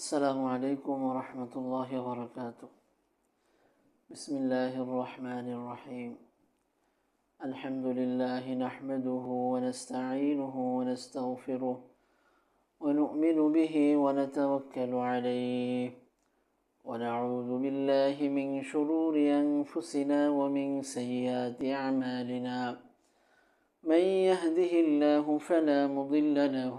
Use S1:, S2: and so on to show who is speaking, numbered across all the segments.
S1: السلام عليكم ورحمة الله وبركاته. بسم الله الرحمن الرحيم. الحمد لله نحمده ونستعينه ونستغفره ونؤمن به ونتوكل عليه. ونعوذ بالله من شرور أنفسنا ومن سيئات أعمالنا. من يهده الله فلا مضل له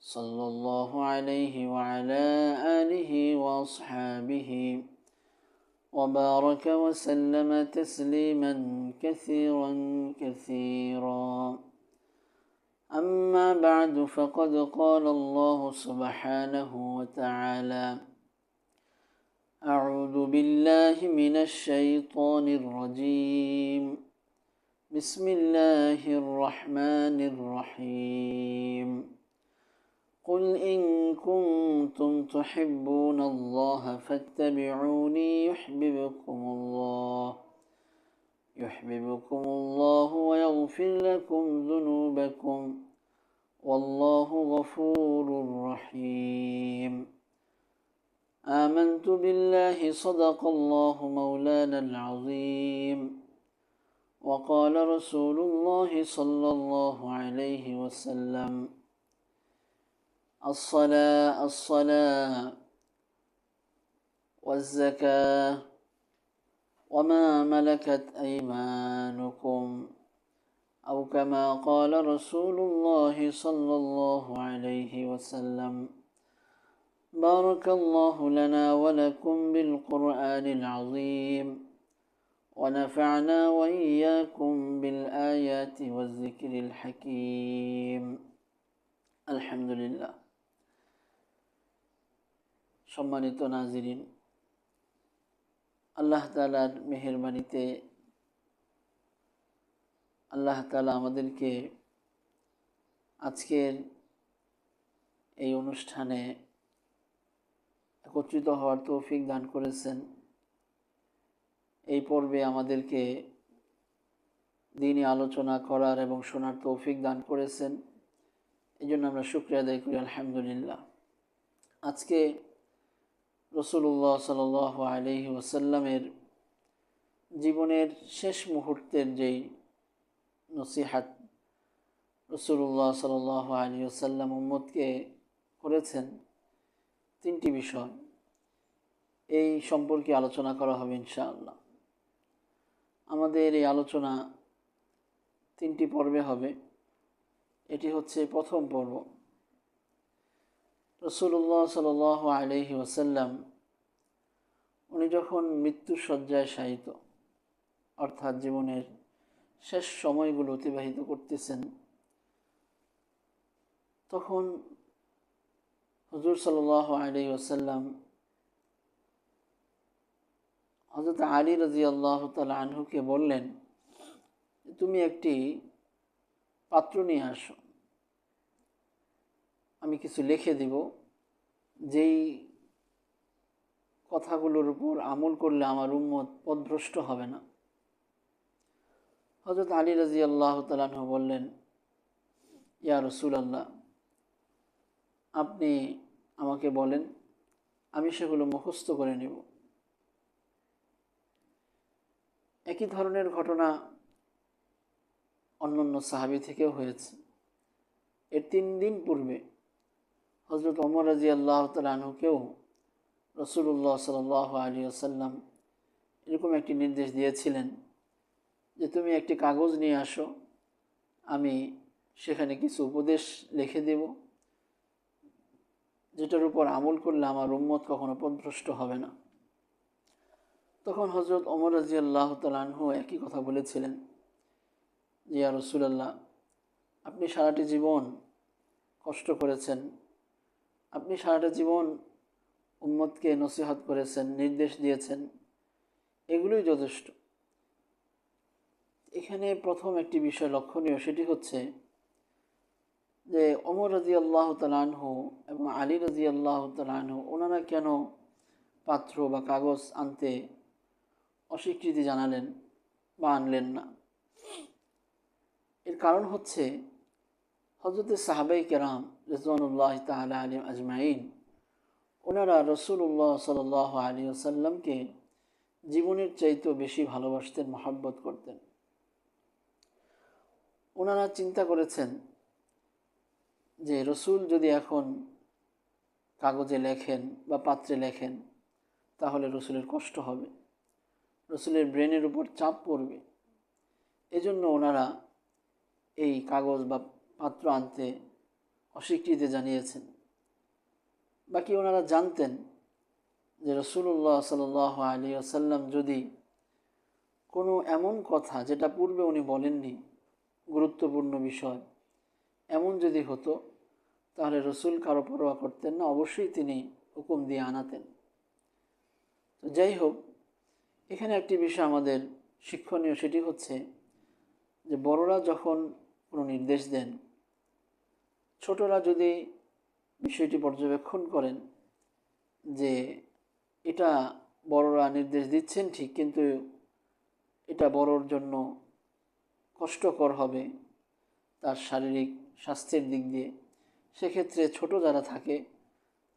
S1: صلى الله عليه وعلى آله وأصحابه وبارك وسلم تسليما كثيرا كثيرا. أما بعد فقد قال الله سبحانه وتعالى أعوذ بالله من الشيطان الرجيم. بسم الله الرحمن الرحيم. قل إن كنتم تحبون الله فاتبعوني يحببكم الله يحببكم الله ويغفر لكم ذنوبكم. والله غفور رحيم. آمنت بالله صدق الله مولانا العظيم. وقال رسول الله صلى الله عليه وسلم الصلاة الصلاة والزكاة. وما ملكت أيمانكم أو كما قال رسول الله صلى الله عليه وسلم بارك الله لنا ولكم بالقرآن العظيم ونفعنا وإياكم بالآيات والذكر الحكيم. الحمد لله. সম্মানিত নাজিরিন, আল্লাহ তালার মেহরবানিতে আল্লাহ তালা আমাদেরকে আজকের এই অনুষ্ঠানে একত্রিত হওয়ার তৌফিক দান করেছেন। এই পর্বে আমাদেরকে দিনই আলোচনা করার এবং শোনার তৌফিক দান করেছেন। এই জন্য আমরা শুক্রিয়া আদায় করি, আলহামদুলিল্লাহ। আজকে রসুল্লাহ সাল আলহি ওসাল্লামের জীবনের শেষ মুহূর্তের যেই নসিহাত রসুল্লাহ সাল আলী ওসাল্লাম উম্মদকে করেছেন, তিনটি বিষয়। এই সম্পর্কে আলোচনা করা হবে ইনশাআল্লাহ। আমাদের এই আলোচনা তিনটি পর্বে হবে। এটি হচ্ছে প্রথম পর্ব। রসুল্লাহ সাল আলহি ওসাল্লাম উনি যখন মৃত্যুর শয্যায় শায়িত, অর্থাৎ জীবনের শেষ সময়গুলো অতিবাহিত করতেছেন, তখন হজুর সাল আলি ওসাল্লাম হজরত আলী রাজি আল্লাহ তালা আনহুকে বললেন, তুমি একটি পাত্র নিয়ে আসো। আমি কিছু লিখে দিব। যেই কথাগুলোর উপর আমল করলে আমার উম্মত পদভ্রষ্ট হবে না। হজরত আলী রাজি আল্লাহ তালাহ বললেন, ইয়া রসুল আল্লাহ আপনি আমাকে বলেন, আমি সেগুলো মুখস্থ করে নেব। একই ধরনের ঘটনা অন্যান্য সাহাবি থেকেও হয়েছে। এর তিন দিন পূর্বে হজরত অমর রাজি আল্লাহ তালুকেও রসুল্লাহ সাল আলী আসাল্লাম এরকম একটি নির্দেশ দিয়েছিলেন যে তুমি একটি কাগজ নিয়ে আসো, আমি সেখানে কিছু উপদেশ লিখে দেব। যেটার উপর আমল করলে আমার উম্মত কখনো পদভ্রষ্ট হবে না। তখন হজরত অমর রাজি আল্লাহ তালাহু একই কথা বলেছিলেন যে আর রসুলাল্লাহ, আপনি সারাটি জীবন কষ্ট করেছেন আপনি সারাটা জীবন উম্মতকে নসিহত করেছেন, নির্দেশ দিয়েছেন, এগুলোই যথেষ্ট। এখানে প্রথম একটি বিষয় লক্ষণীয়, সেটি হচ্ছে যে অমর রাজি আল্লাহ তালানহু এবং আলী রাজি আল্লাহ তালানহু ওনারা কেন পাত্র বা কাগজ আনতে অস্বীকৃতি জানালেন বা আনলেন না? এর কারণ হচ্ছে হজরত সাহাবাই কেরাম রেজওয়ানুল্লাহ তালা আলিম আজমাইন ওনারা রসুল্লাহ সাল আলী আসাল্লামকে জীবনের চাইতেও বেশি ভালোবাসতেন, মহাব্বত করতেন। ওনারা চিন্তা করেছেন যে রসুল যদি এখন কাগজে লেখেন বা পাত্রে লেখেন, তাহলে রসুলের কষ্ট হবে, রসুলের ব্রেনের উপর চাপ পড়বে। এজন্য ওনারা এই কাগজ বা পাত্র আনতে অস্বীকৃতি জানিয়েছেন। বাকি ওনারা জানতেন যে রসুল্লাহ সাল আলী আসাল্লাম যদি কোনো এমন কথা যেটা পূর্বে উনি বলেননি, গুরুত্বপূর্ণ বিষয়, এমন যদি হতো, তাহলে রসুল কারও পরোয়া করতেন না, অবশ্যই তিনি হুকুম দিয়ে আনাতেন। তো যাই হোক, এখানে একটি বিষয় আমাদের শিক্ষণীয়, সেটি হচ্ছে যে বড়রা যখন কোনো নির্দেশ দেন ছোটরা যদি বিষয়টি পর্যবেক্ষণ করেন যে এটা বড়রা নির্দেশ দিচ্ছেন ঠিক, কিন্তু এটা বড়র জন্য কষ্টকর হবে তার শারীরিক স্বাস্থ্যের দিক দিয়ে, সেক্ষেত্রে ছোট যারা থাকে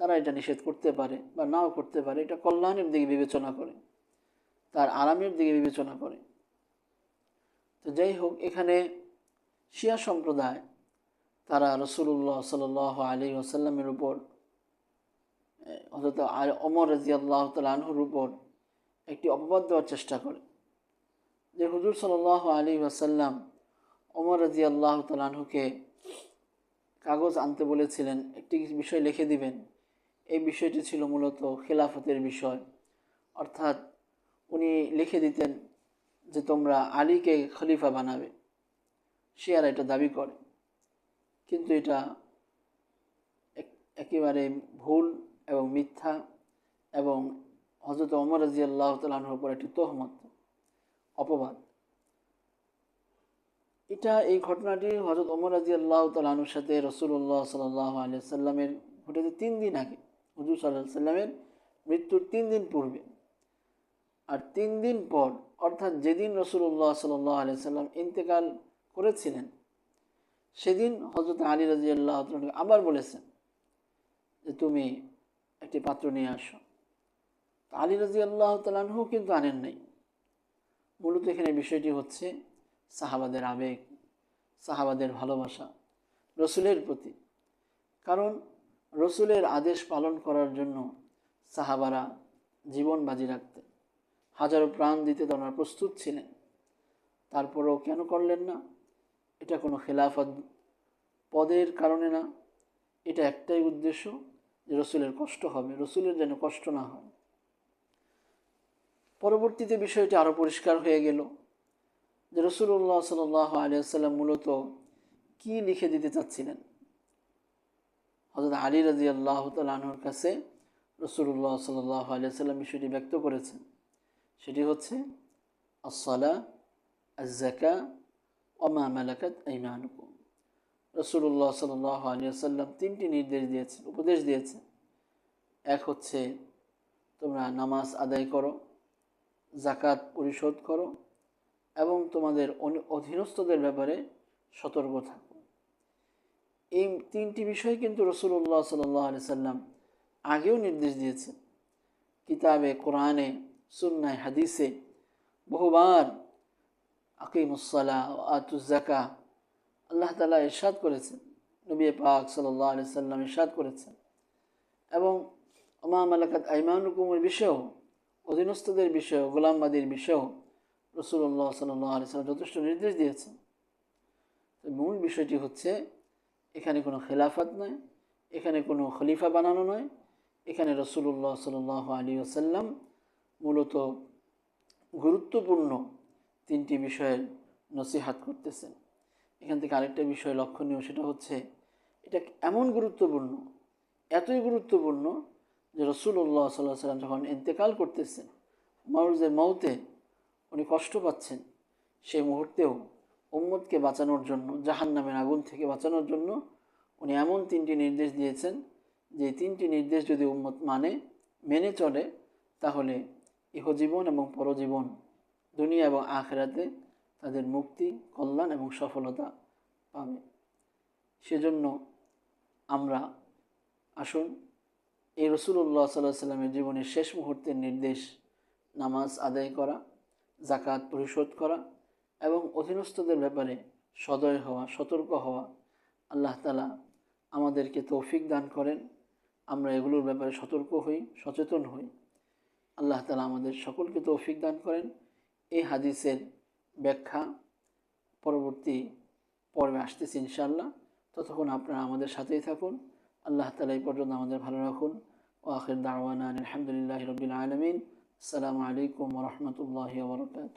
S1: তারা এটা নিষেধ করতে পারে বা নাও করতে পারে। এটা কল্যাণের দিকে বিবেচনা করে, তার আরামের দিকে বিবেচনা করে। তো যাই হোক, এখানে শিয়া সম্প্রদায় তারা রসুল্লাহ সাল আলী ওসাল্লামের উপর অন্তত অমর রাজি আল্লাহ তালহুর উপর একটি অপবাদ দেওয়ার চেষ্টা করে। যে হুজুর সাল আলী ওসাল্লাম অমর রাজি আল্লাহ তালহুকে কাগজ আনতে বলেছিলেন, একটি বিষয় লিখে দিবেন। এই বিষয়টি ছিল মূলত খেলাফতের বিষয়। অর্থাৎ উনি লিখে দিতেন যে তোমরা আলীকে খলিফা বানাবে। সে আর এটা দাবি করে। কিন্তু এটা একেবারে ভুল এবং মিথ্যা এবং হজরত অমর রাজি আল্লাহ তালাহর উপর একটি তহমত, অপবাদ। এটা এই ঘটনাটি হজরত অমর রাজি আল্লাহ সাথে রসুল্লাহ সাল্লাহ আলিয়া সাল্লামের ঘটেছে তিন দিন আগে। হজুর সাল্লাহ সাল্লামের মৃত্যুর তিন দিন পূর্বে। আর তিন দিন পর, অর্থাৎ যেদিন রসুল্লাহ সাল্লাহ আলিয়া সাল্লাম ইন্তেকাল করেছিলেন সেদিন হজরত আলী রাজি আল্লাহ আবার বলেছেন যে, তুমি একটি পাত্র নিয়ে আসো। আলী রাজি আল্লাহ তালাহু কিন্তু আনেন নাই। মূলত এখানে বিষয়টি হচ্ছে সাহাবাদের আবেগ, সাহাবাদের ভালোবাসা, রসুলের প্রতি। কারণ রসুলের আদেশ পালন করার জন্য সাহাবারা জীবন বাজি রাখতেন। হাজারো প্রাণ দিতে তোমরা প্রস্তুত ছিলেন। তারপরেও কেন করলেন না? এটা কোনো খেলাফত পদের কারণে না, এটা একটাই উদ্দেশ্য যে রসুলের কষ্ট হবে, রসুলের যেন কষ্ট না হয়। পরবর্তীতে বিষয়টি আরও পরিষ্কার হয়ে গেল যে রসুল্লাহ সাল আলিয়াল্লাম মূলত কি লিখে দিতে চাচ্ছিলেন। হজরত আলী রাজি আল্লাহ তালুর কাছে রসুল্লাহ সাল আলিয়াল্লাম বিষয়টি ব্যক্ত করেছেন। সেটি হচ্ছে আসলা আজাকা অমা মালাকাত ইমানুকুম রসুল্লাহ সাল আলিয়াল্লাম তিনটি নির্দেশ দিয়েছেন, উপদেশ দিয়েছেন। এক হচ্ছে, তোমরা নামাজ আদায় করো জাকাত পরিশোধ করো এবং তোমাদের অধীনস্থদের ব্যাপারে সতর্ক থাকো। এই তিনটি বিষয় কিন্তু রসুল্লাহ সাল্লাহ আলি সাল্লাম আগেও নির্দেশ দিয়েছে কিতাবে, কোরআনে, সুন্নায়, হাদিসে বহুবার আকিমুসাল্লাহ আতুজাকা আল্লাহ তালা ইরশাদ করেছেন। নবী পাক সাল্লাহ আলি সাল্লাম ইরশাদ করেছেন। এবং আমা মালাকাত আইমানুকুমের বিষয়েও, অধীনস্থদের বিষয়েও, গোলামবাদীর বিষয়েও রসুল্লাহ সাল্লাহ আলি সাল্লাম যথেষ্ট নির্দেশ দিয়েছেন। মূল বিষয়টি হচ্ছে, এখানে কোনো খেলাফত নয়, এখানে কোনো খলিফা বানানো নয়। এখানে রসুল্লাহ সাল আলী আসাল্লাম মূলত গুরুত্বপূর্ণ তিনটি বিষয়ের নসিহাত করতেছেন। এখান থেকে আরেকটা বিষয় লক্ষণীয়, সেটা হচ্ছে এটা এমন গুরুত্বপূর্ণ, এতই গুরুত্বপূর্ণ যে রসুল্লাহ সাল্লাহ সাল্লাম যখন ইন্তেকাল করতেছেন, মরুজের মৌতে উনি কষ্ট পাচ্ছেন সেই মুহূর্তেও উম্মদকে বাঁচানোর জন্য জাহান নামের আগুন থেকে বাঁচানোর জন্য উনি এমন তিনটি নির্দেশ দিয়েছেন যে তিনটি নির্দেশ যদি উম্মত মানে মেনে চলে, তাহলে ইহজীবন এবং পরজীবন দুনিয়া এবং আখেরাতে তাদের মুক্তি, কল্যাণ এবং সফলতা পাবে। সেজন্য আমরা আসুন এই রসুল্লাহ সাল্লাহ সাল্লামের জীবনের শেষ মুহূর্তের নির্দেশ, নামাজ আদায় করা জাকাত পরিশোধ করা এবং অধীনস্থদের ব্যাপারে সদয় হওয়া, সতর্ক হওয়া আল্লাহ তালা আমাদেরকে তৌফিক দান করেন। আমরা এগুলোর ব্যাপারে সতর্ক হই, সচেতন হই। আল্লাহ তালা আমাদের সকলকে তৌফিক দান করেন। এই হাদিসের ব্যাখ্যা পরবর্তী পর্বে আসতেছি ইনশাল্লাহ ততক্ষণ আপনারা আমাদের সাথেই থাকুন। আল্লাহ তালা এই পর্যন্ত আমাদের ভালো রাখুন। ও আখির দাওয়ান আলহামদুলিল্লাহ রবিল আলমিন। আসসালামু আলাইকুম রহমতুল্লাহ বরকাত